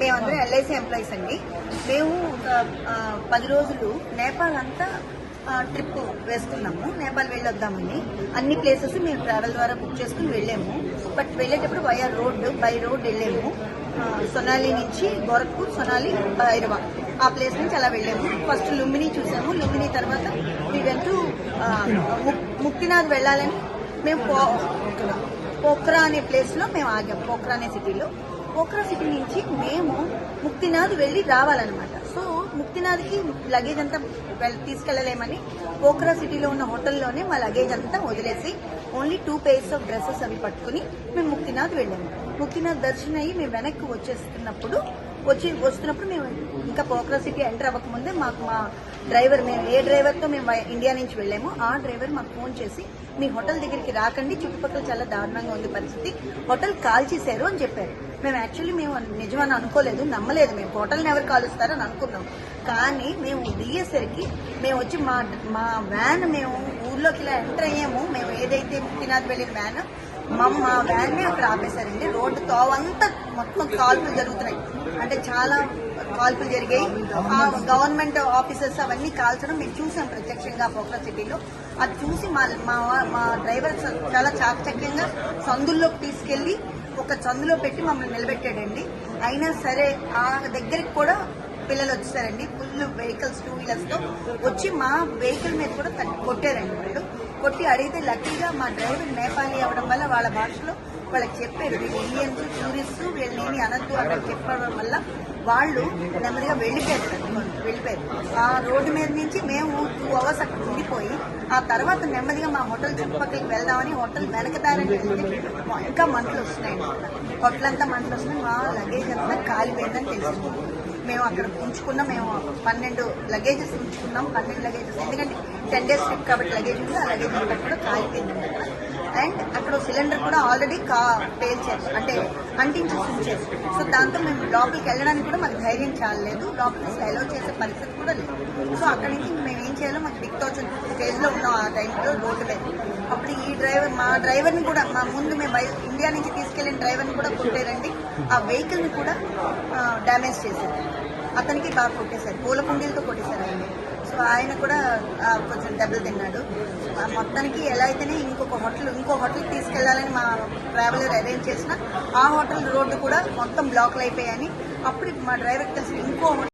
మేమందరం LIC employees అండి. మేము ఒక పది రోజులు నేపాల్ అంతా ట్రిప్ వేసుకున్నాము. నేపాల్ వెళ్ళొద్దామని అన్ని ప్లేసెస్ మేము ట్రావెల్ ద్వారా బుక్ చేసుకుని వెళ్ళాము. బట్ వెళ్ళేటప్పుడు వయా రోడ్ బై రోడ్ వెళ్ళాము. సొనాలి నుంచి గోరఖ్పూర్ సొనాలి భైరవ. ఆ ప్లేస్ నుంచి అలా వెళ్ళాము. ఫస్ట్ లుంబిని చూసాము. లుంబిని తర్వాత మీ వెంటూ ముక్తినాథ్ వెళ్ళాలని మేము పోక్రా అనే ప్లేస్లో మేము ఆగాం. పోక్రా అనే సిటీలో పోక్రా సిటీ నుంచి మేము ముక్తినాథ్ వెళ్ళి రావాలన్నమాట. సో ముక్తినాథ్కి లగేజ్ అంతా తీసుకెళ్ళలేమని తీసుకెళ్ళలేమని సిటీలో ఉన్న హోటల్లోనే మా లగేజ్ అంతా వదిలేసి only two pairs of dresses అవి పట్టుకుని మేము ముక్తినాథ్ వెళ్ళాము. ముక్తినాథ్ దర్శనం అయ్యి మేము వెనక్కి వచ్చేస్తున్నప్పుడు వచ్చి వస్తున్నప్పుడు మేము ఇంకా పోక్రా సిటీ ఎంటర్ అవ్వకముందే మాకు మా డ్రైవర్ మేము ఏ డ్రైవర్తో మేము ఇండియా నుంచి వెళ్ళాము ఆ డ్రైవర్ మాకు ఫోన్ చేసి మీ హోటల్ దగ్గరికి రాకండి చుట్టుపక్కల చాలా దారుణంగా ఉంది పరిస్థితి హోటల్ కాల్ చేశారు అని చెప్పారు. మేము యాక్చువల్లీ మేము నిజమని అనుకోలేదు నమ్మలేదు. మేము హోటల్ని ఎవరు కాలుస్తారని అనుకున్నాం. కానీ మేము దిగేసరికి మేము వచ్చి మా మా వ్యాన్ మేము ఊర్లోకి ఇలా ఎంటర్ అయ్యాము. మేము ఏదైతే ముక్తినాథ్ వెళ్ళిన వ్యాన్ మా వ్యాన్ని అక్కడ ఆపేశారండి. రోడ్డు తోవంతా మొత్తం కాల్పులు జరుగుతున్నాయి. అంటే చాలా కాల్పులు జరిగాయి. ఆ గవర్నమెంట్ ఆఫీసర్స్ అవన్నీ కాల్చడం మేము చూసాం ప్రత్యక్షంగా పోక్రా సిటీలో. అది చూసి మా మా మా డ్రైవర్ చాలా చాకచక్యంగా సందుల్లోకి తీసుకెళ్ళి ఒక చందులో పెట్టి మమ్మల్ని నిలబెట్టాడండి. అయినా సరే ఆ దగ్గరికి కూడా పిల్లలు వచ్చేసారండి ఫుల్ వెహికల్స్ టూ వీలర్స్తో వచ్చి మా వెహికల్ మీద కూడా కొట్టారండి వాళ్ళు. కొట్టి అడిగితే లక్కీగా మా డ్రైవర్ నేపాలి అవడం వల్ల వాళ్ళ భాషలో వాళ్ళకి చెప్పారు వీళ్ళు ఇండియన్స్ టూరిస్ట్ వీళ్ళని అనద్దు అక్కడ చెప్పడం వల్ల వాళ్ళు నెమ్మదిగా వెళ్ళిపోయారు. వెళ్ళిపోయారు. ఆ రోడ్డు మీద నుంచి మేము టూ అవర్స్ అక్కడ ఉండిపోయి ఆ తర్వాత నెమ్మదిగా మా హోటల్ చుట్టుపక్కలకి వెళ్దామని హోటల్ వెనకదారని వెళ్తే ఇంకా మంటలు వస్తున్నాయండి హోటల్ అంతా మంటలు వస్తున్నాయి మా లగేజ్ అంతా కాలిపోయిందని తెలిసింది. మేము అక్కడ ఉంచుకున్నాం మేము పన్నెండు లగేజెస్ ఉంచుకున్నాం పన్నెండు లగేజెస్ ఎందుకంటే టెన్ డేస్ ట్రిప్ కాబట్టి లగేజ్ ఉంది ఆ లగేజ్ అంతా కూడా కాలిపోయింది అండ్ సిలిండర్ కూడా ఆల్రెడీ కా పేల్చారు అంటే అంటించేసి ఉంచారు సో దాంతో మేము లోపలికి వెళ్ళడానికి కూడా మాకు ధైర్యం చాలలేదు. లోపలికి అసలు అలౌ చేసే పరిస్థితి కూడా లేదు. సో అక్కడి నుంచి మేము ఏం చేయాలో మాకు దిక్తోచిన తోచిన స్టేజ్లో ఉన్నాం ఆ టైంలో రోడ్డు మీద. అప్పుడు ఈ డ్రైవర్ మా డ్రైవర్ని కూడా మా ముందు మేము బయ- ఇండియా నుంచి తీసుకెళ్ళిన డ్రైవర్ని కూడా కొట్టారండి. ఆ వెహికల్ని కూడా డ్యామేజ్ చేశారు. అతనికి బాగా కొట్టేశారు. పూల కుండీలతో కొట్టేశారు ఆయన. సో ఆయన కూడా కొంచెం దెబ్బలు తిన్నాడు. ఆ, మొత్తానికి ఎలా అయితేనే ఇంకొక హోటల్ ఇంకో హోటల్ తీసుకెళ్ళాలని మా ట్రావెలర్ అరేంజ్ చేసిన ఆ హోటల్ రోడ్డు కూడా మొత్తం బ్లాక్లు అయిపోయాయని అప్పుడు మా డ్రైవర్ కలిసి ఇంకో హోటల్